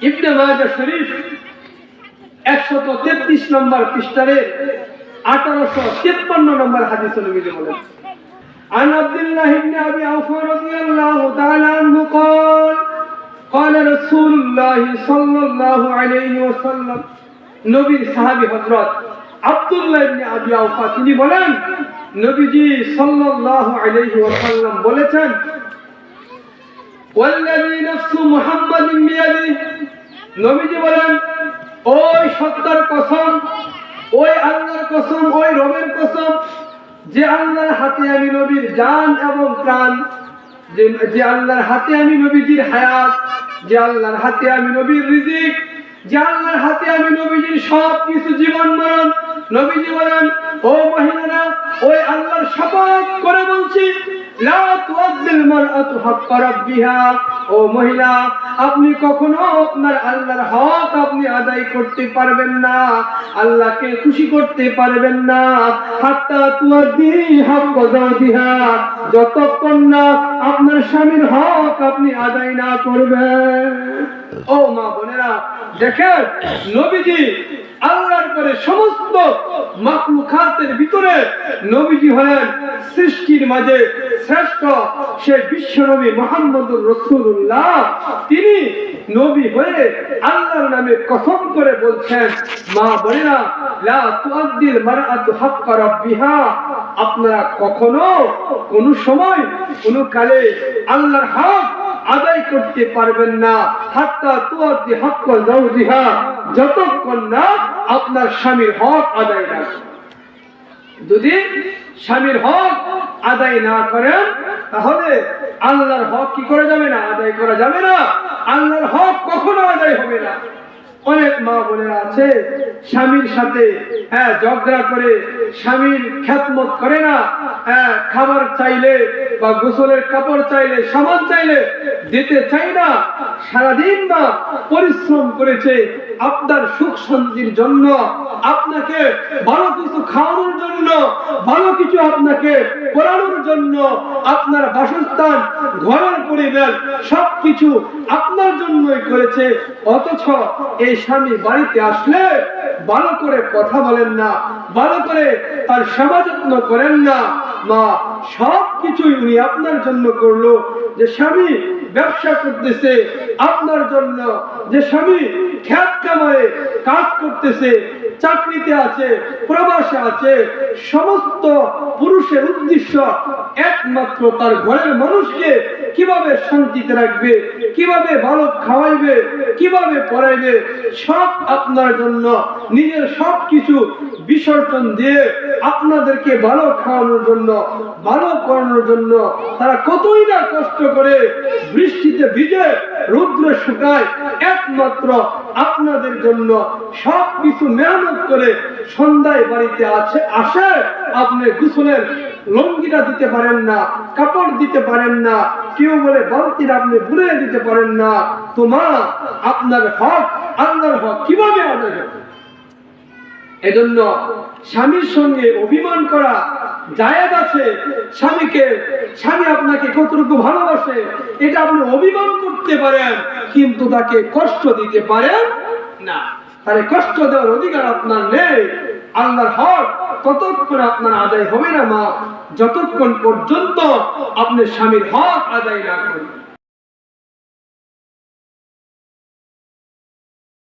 ইবনে মাজা শরীফ একশত তেত্রিশ নম্বর পৃষ্ঠারের আঠারোশো তেপ্পান্ন নম্বর হাদিস নবীজি বলেন عن عبد الله بن ابي اوفى رضي الله تعالى عنه قال قال رسول الله صلى الله عليه وسلم নবীর সাহাবী হযরত আব্দুল্লাহ ইবনে আবি আওফা তিনি বলেন নবীজি সাল্লাল্লাহু আলাইহি ওয়াসাল্লাম বলেছেন ওয়াল্লাযী নাফসু মুহাম্মাদিন বিয়াদিহি নবীজি বলেন, ওই সত্তার কসম, ওই আল্লাহর কসম, ওই রবের কসম, যে আল্লাহর হাতে আমি নবীর জান এবং প্রাণ, যে যে আল্লাহর হাতে আমি নবীজির হায়াত, যে আল্লাহর হাতে আমি নবীর রিজিক, যে আল্লাহর হাতে আমি নবীজির সব কিছু জীবন মরণ। নবীজি বলেন, ও মহিলারা, ওই আল্লাহর শপথ করে বলছি, লা তুআদ্দিল মারআতু হাক্কা রাব্বিহা। ও মহিলা, আপনি কখনো আপনার আল্লাহর হক আপনি আদায় করতে পারবেন না, আল্লাহকে খুশি করতে পারবেন না। হাত্তা তুআদ্দি হাক্কা যাওদিহা যতক্ষণ না আপনার স্বামীর হক আপনি আদায় না করবেন। ও মা বোনেরা, দেখেন, নবীজি আল্লাহর পরে সমস্ত মাকলুকাতের ভিতরে নবীজি হলেন সৃষ্টির মাঝে শ্রেষ্ঠ সে বিশ্ব নবী মোহাম্মদুর রসুল্লাহ তিনি নবী হয়ে আল্লাহর নামে কসম করে বলছেন, মা বোনেরা, লা তুআদ্দিল মারআতু হাক্কা রাব্বিহা। আপনারা কখনো কোন সময় কোন কালে আল্লাহর হক আদায় করতে পারবেন না। হাত্তা তুয়াদ্দি হক্ক জাওজিহা। যতক্ষণ না আপনার স্বামীর হক আদায় না। যদি স্বামীর হক আদায় না করেন তাহলে আল্লাহর হক কি করে যাবে না? আদায় করা যাবে না। আল্লাহর হক কখনো আদায় হবে না। অনেক মা বোনেরা আছে, স্বামীর সাথে হ্যাঁ ঝগড়া করে, স্বামীর খ্যাতমত করে না। হ্যাঁ খাবার চাইলে বা গোসলের কাপড় চাইলে সামান চাইলে দিতে চাই না। সারাদিন না পরিশ্রম করেছে আপনার সুখ শান্তির জন্য, আপনাকে ভালো কিছু খাওয়ানোর জন্য, ভালো কিছু আপনাকে পড়ানোর জন্য, আপনার বাসস্থান, ঘরের পরিবেশ, সবকিছু আপনার জন্যই করেছে। অথচ এই স্বামী বাড়িতে আসলে ভালো করে কথা বলেন না, ভালো করে তার সেবা যত্ন করেন না। মা সব কিছুই উনি আপনার জন্য করল। যে স্বামী ব্যবসা করতেছে, আপনার জন্য। যে স্বামী কামায় কাজ করতেছে চাকরিতে আছে প্রবাসে আছে সমস্ত পুরুষের উদ্দেশ্য একমাত্র তার ঘরের মানুষকে কীভাবে শান্তিতে রাখবে, কীভাবে ভালো খাওয়াইবে, কীভাবে পড়াইবে, সব আপনার জন্য, নিজের সব কিছু বিসর্জন দিয়ে আপনাদেরকে ভালো খাওয়ানোর জন্য, ভালো করানোর জন্য তারা কতই না কষ্ট করে বৃষ্টিতে ভিজে, রৌদ্রে শুকায়, একমাত্র আপনাদের জন্য সব কিছু মেহনত করে সন্ধ্যায় বাড়িতে আছে, আসে, আপনি গোসলের লঙ্গিটা দিতে পারেন। না, কাপড় দিতে পারেন না, কেউ বলে বালতির আপনি ভুলে দিতে পারেন না। তো মা, আপনার হক, আল্লাহর হক কীভাবে আদায়? এজন্য স্বামীর সঙ্গে অভিমান করা জায়েজ আছে। স্বামীকে, স্বামী আপনাকে কতটুকু ভালোবাসে, এটা আপনি অভিমান করতে পারেন, কিন্তু তাকে কষ্ট দিতে পারেন না। তাহলে কষ্ট দেওয়ার অধিকার আপনার নেই। আল্লাহর হক ততক্ষণ আপনার আদায় হবে না, মা। যতক্ষণ পর্যন্ত আপনি স্বামীর হক আদায় না করেন।